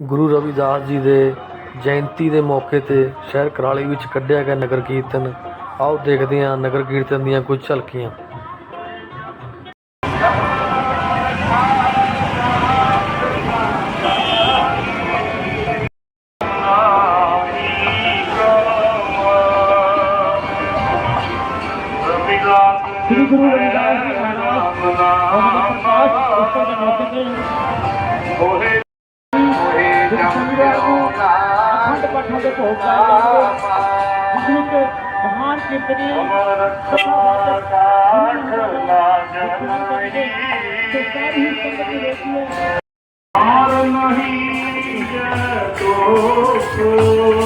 ਗੁਰੂ ਰਵਿਦਾਸ ਜੀ ਦੇ ਜਯੰਤੀ ਦੇ ਮੌਕੇ ਤੇ ਸ਼ਹਿਰ ਕੁਰਾਲੀ ਵਿੱਚ ਕੱਢਿਆ ਗਿਆ ਨਗਰ ਕੀਰਤਨ। ਆਓ ਦੇਖਦੇ ਹਾਂ ਨਗਰ ਕੀਰਤਨ ਦੀਆਂ ਕੁਝ ਝਲਕੀਆਂ। ਸ੍ਰੀ ਗੁਰੂ ਰਵਿਦਾਸ ਜੀ ਮੌਕੇ ਤੇ जाऊँगा अखंड पठंड पहुँचा विद्युत महान कीर्तनी नहीं तो